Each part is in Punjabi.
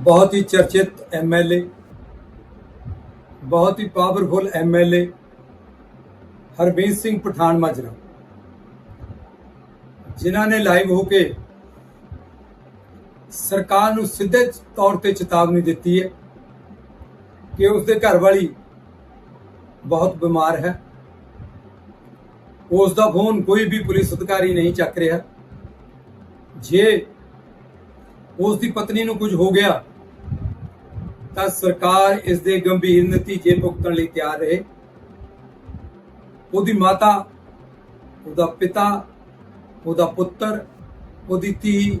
ਬਹੁਤ ਹੀ ਚਰਚਿਤ ਐਮਐਲਏ ਬਹੁਤ ਹੀ ਪਾਵਰਫੁਲ ਐਮਐਲਏ ਹਰਬੀਰ ਸਿੰਘ ਪਠਾਨ ਮਾਜਰਾ, ਜਿਨ੍ਹਾਂ ਨੇ ਲਾਈਵ ਹੋ ਕੇ ਸਰਕਾਰ ਨੂੰ ਸਿੱਧੇ ਤੌਰ ਤੇ ਚੇਤਾਵਨੀ ਦਿੱਤੀ ਹੈ ਕਿ ਉਸ ਦੇ ਘਰ ਵਾਲੀ ਬਹੁਤ ਬਿਮਾਰ ਹੈ। ਉਸ ਦਾ ਫੋਨ ਕੋਈ ਵੀ ਪੁਲਿਸ ਅਧਿਕਾਰੀ ਨਹੀਂ ਚੱਕ ਰਿਹਾ। ਜੇ ਉਸ ਦੀ ਪਤਨੀ ਨੂੰ ਕੁਝ ਹੋ ਗਿਆ, ਤਾਂ ਸਰਕਾਰ ਇਸ ਦੇ ਗੰਭੀਰ ਨਤੀਜੇ ਭੁਗਤਣ ਲਈ ਤਿਆਰ ਰਹੇ। ਉਹਦੀ ਮਾਤਾ, ਉਹਦਾ ਪਿਤਾ, ਉਹਦਾ ਪੁੱਤਰ, ਉਹਦੀ ਧੀ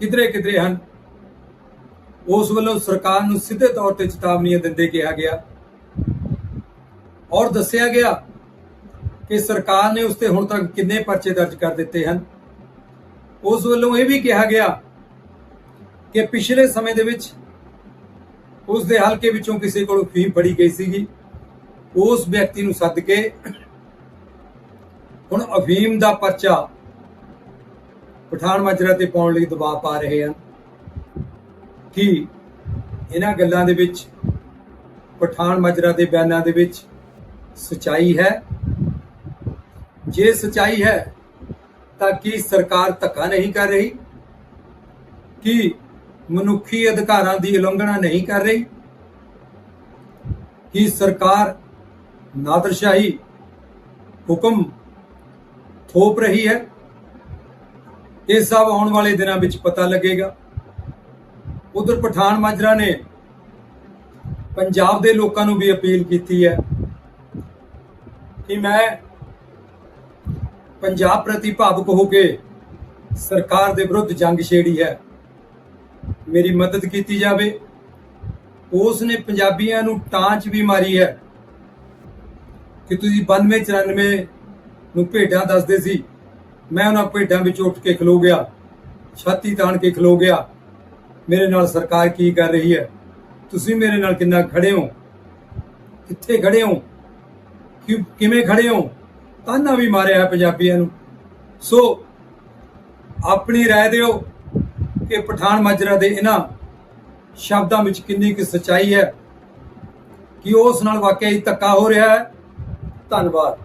ਕਿਧਰੇ ਕਿਧਰੇ ਹਨ। ਉਸ ਵੱਲੋਂ ਸਰਕਾਰ ਨੂੰ ਸਿੱਧੇ ਤੌਰ ਤੇ ਚੇਤਾਵਨੀਆਂ ਦਿੰਦੇ ਕਿਹਾ ਗਿਆ ਔਰ ਦੱਸਿਆ ਗਿਆ ਕਿ ਸਰਕਾਰ ਨੇ ਉਸ ਤੇ ਹੁਣ ਤੱਕ ਕਿੰਨੇ ਪਰਚੇ ਦਰਜ ਕਰ ਦਿੱਤੇ ਹਨ। ਉਸ ਵੱਲੋਂ ਇਹ ਵੀ ਕਿਹਾ ਗਿਆ ਕਿ ਪਿਛਲੇ ਸਮੇਂ ਦੇ ਵਿੱਚ ਉਸ ਦੇ ਹਲਕੇ ਵਿੱਚੋਂ ਕਿਸੇ ਕੋਲੋਂ ਫੀਮ ਫੜੀ ਗਈ ਸੀਗੀ। ਉਸ ਵਿਅਕਤੀ ਨੂੰ ਸੱਦ ਕੇ ਹੁਣ ਅਫੀਮ ਦਾ ਪਰਚਾ ਪਠਾਨ ਮਾਜਰਾ ਤੇ ਪਾਉਣ ਲਈ ਦਬਾਅ ਪਾ ਰਹੇ ਹਨ ਕਿ ਇਹਨਾਂ ਗੱਲਾਂ ਦੇ ਵਿੱਚ, ਪਠਾਨ ਮਾਜਰਾ ਦੇ ਬਿਆਨਾਂ ਦੇ ਵਿੱਚ ਸਚਾਈ ਹੈ। ਜੇ ਸਚਾਈ ਹੈ ਤਾਂ ਕੀ ਸਰਕਾਰ ਧੱਕਾ ਨਹੀਂ ਕਰ ਰਹੀ? ਕੀ ਮਨੁੱਖੀ ਅਧਿਕਾਰਾਂ ਦੀ ਉਲੰਘਣਾ ਨਹੀਂ ਕਰ ਰਹੀ, ਕਿ ਸਰਕਾਰ ਨਾਦਰਸ਼ਾਹੀ ਹੁਕਮ ਥੋਪ ਰਹੀ ਹੈ? ਇਹ ਸਭ ਆਉਣ ਵਾਲੇ ਦਿਨਾਂ ਵਿੱਚ ਪਤਾ ਲੱਗੇਗਾ। ਉਧਰ ਪਠਾਨ ਮਾਜਰਾ ਨੇ ਪੰਜਾਬ ਦੇ ਲੋਕਾਂ ਨੂੰ ਵੀ ਅਪੀਲ ਕੀਤੀ ਹੈ ਕਿ ਮੈਂ ਪੰਜਾਬ ਪ੍ਰਤੀ ਭਾਵੁਕ ਹੋ ਕੇ ਸਰਕਾਰ ਦੇ ਵਿਰੁੱਧ ਜੰਗ ਛੇੜੀ ਹੈ। ਮੇਰੀ ਮਦਦ ਕੀਤੀ ਜਾਵੇ ਉਸ ਨੇ ਪੰਜਾਬੀਆਂ ਨੂੰ ਟਾਂਚ ਵੀ ਮਾਰੀ ਹੈ ਕਿ ਤੁਸੀਂ 92 94 ਨੂੰ ਭੇਡਾਂ ਦੱਸਦੇ ਸੀ ਮੈਂ ਉਹਨਾਂ ਭੇਡਾਂ ਵਿੱਚ ਉੱਠ ਕੇ ਖਲੋ ਗਿਆ ਛਾਤੀ ਤਾਣ ਕੇ ਖਲੋ ਗਿਆ ਮੇਰੇ ਨਾਲ ਸਰਕਾਰ ਕੀ ਕਰ ਰਹੀ ਹੈ ਤੁਸੀਂ ਮੇਰੇ ਨਾਲ ਕਿੰਨਾ ਖੜੇ ਹੋ ਕਿੱਥੇ ਖੜੇ ਹੋ ਕਿ- ਕਿਵੇਂ ਖੜੇ ਹੋ ਤਾਨਾ ਵੀ ਮਾਰਿਆ ਹੈ ਪੰਜਾਬੀਆਂ ਨੂੰ ਸੋ ਆਪਣੀ رائے ਦਿਓ ਕਿ ਪਠਾਨ ਮਾਜਰਾ ਦੇ ਇਹਨਾਂ ਸ਼ਬਦਾਂ ਵਿੱਚ ਕਿੰਨੀ ਕੁ ਸਚਾਈ ਹੈ ਕਿ ਉਸ ਨਾਲ ਵਾਕਿਆ ਹੀ ਧੱਕਾ ਹੋ ਰਿਹਾ ਹੈ। ਧੰਨਵਾਦ।